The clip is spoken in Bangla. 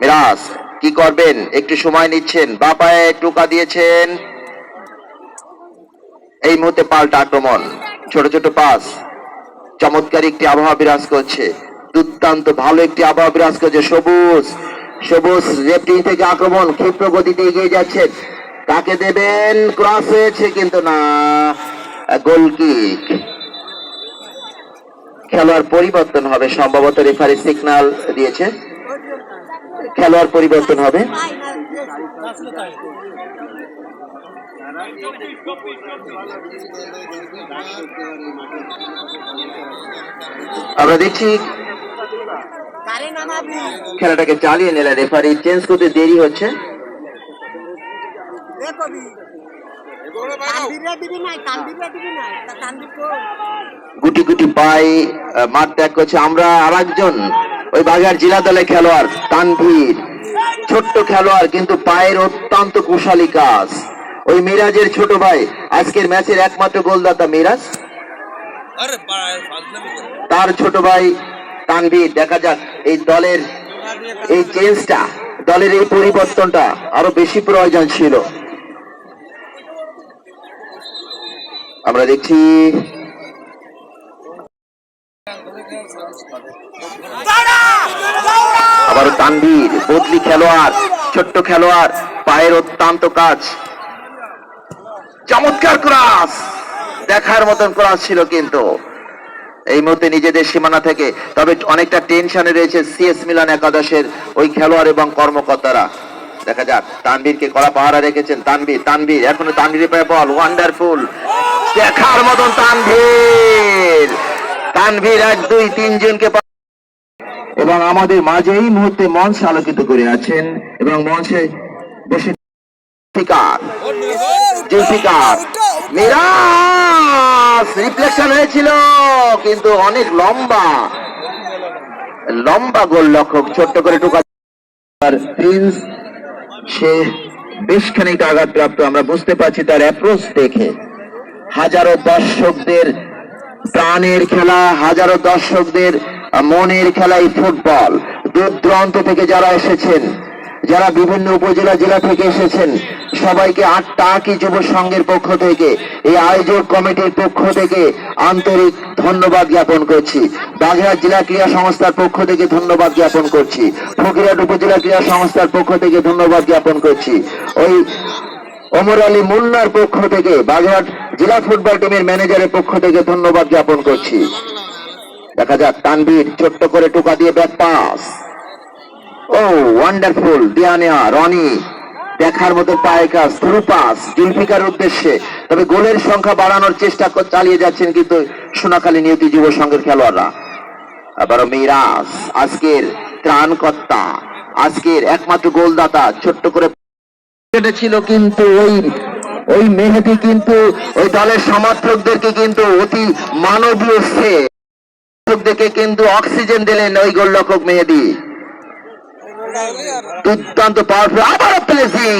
মিরাজ, কি করবেন? একটু সময় নিচ্ছেন। বাপায় টোকা দিয়েছেন। এই মুহূর্তে পাল্টা আক্রমণ। ছোট ছোট পাস। চমৎকার একটি আবহাওয়া বিরাজ করছে। দুর্দান্ত ভালো একটি আবহাওয়া বিরাজ করছে। সবুজ সবুজ লেফটিং থেকে আক্রমণ। ক্ষিপ্র গতিতে এগিয়ে যাচ্ছেন। কাকে দেবেন? ক্রস হয়েছে কিন্তু না। গোলকিক খেলোয়াড় পরিবর্তন হবে। সম্ভবত রেফারি সিগন্যাল দিয়েছে। খেলোয়াড় পরিবর্তন হবে। আমরা দেখছি খেলাটাকে চালিয়ে নিলে রেফারি। চেঞ্জ করতে দেরি হচ্ছে। গুটি গুটি পাই মাঠ ত্যাগ করছে। আমরা আরেকজন ওই বাজার জেলা দলের খেলোয়াড় তানভীর। ছোট্ট খেলোয়াড় কিন্তু পায়ের অত্যন্ত কুশালী কাজ। ওই মিরাজের ছোট ভাই আজকের ম্যাচের একমাত্র গোলদাতা মিরাজ। তার ছোট ভাই তানভীর দেখা যাক এই দলের এই চেঞ্জটা দলের এই পরিবর্তনটা আরও বেশি প্রয়োজন ছিল। আমরা দেখছি আবার তানভীর, বদলি খেলোয়াড়, ছোট্ট খেলোয়াড়, পায়ের অত্যন্ত কাজ। চমৎকার ক্রাস! দেখার মতন ক্রাস ছিল কিন্তু। এই মুহূর্তে নিজেদের সীমানা থেকে, তবে অনেকটা টেনশনে রয়েছে সিএস মিলান একাদশের ওই খেলোয়াড় এবং কর্মকর্তারা। দেখা যাক, তানভীরকে কড়া পাহারা রেখেছেন তানভীর তানভীর, এখনও তানভীর পায়ে বল ওয়ান্ডারফুল দেখার মতন তানভীর! তানভীর এক দুই তিনজনকে এবং আমাদের মাঝে এই মুহূর্তে মঞ্চ আলোকিত করে আছেন এবং মঞ্চে বসে হয়েছিল, কিন্তু অনেক লম্বা। লম্বা গোল লক্ষক ছোট্ট করে সে বেশ খানিকটা আঘাতপ্রাপ্ত, আমরা বুঝতে পারছি তার অ্যাপ্রোচ দেখে। হাজারো দর্শকদের প্রাণের খেলা, হাজারো দর্শকদের মনের খেলা এই ফুটবল। দূর দূরান্ত থেকে যারা এসেছেন, যারা বিভিন্ন উপজেলা, জেলা থেকে এসেছেন, সবাইকে আটটা আকি যুব সংঘের পক্ষ থেকে, এই আয়োজক কমিটির পক্ষ থেকে আন্তরিক ধন্যবাদ জ্ঞাপন করছি। বাগেরহাট জেলা ক্রীড়া সংস্থার পক্ষ থেকে ধন্যবাদ জ্ঞাপন করছি। ফকিরহাট উপজেলা ক্রীড়া সংস্থার পক্ষ থেকে ধন্যবাদ জ্ঞাপন করছি। ওই ওমর আলী মুন্নার পক্ষ থেকে বাগেরহাট জেলা ফুটবল টিমের ম্যানেজারের পক্ষ থেকে ধন্যবাদ জ্ঞাপন করছি। দেখা যাক, তানভীর ছোট্ট করে টোকা দিয়ে ব্যাক পাস। ও ওয়ান্ডারফুল দিয়ানিয়া, রনি, দেখার মতো পায়ে কাজ থ্রু পাস, জুলফিকার উদ্দেশ্যে। তবে গোলের সংখ্যা বাড়ানোর চেষ্টা চালিয়ে যাচ্ছেন কিন্তু সোনাকালী নিয়তি যুব সংঘের খেলোয়াড়রা। আবারও মিরাজ, আজকের ত্রাণকর্তা, আজকের একমাত্র গোলদাতা, ছোট্ট করে কেটেছিল কিন্তু ওই ওই মেহেদি কিন্তু ওই দলের সমর্থকদেরকে কিন্তু অতি মানবীয় সে কিন্তু অক্সিজেন দিলেন ওই গোলরক্ষক মেহেদি। দুর্দান্ত পাওয়ার আবার প্লেসিং।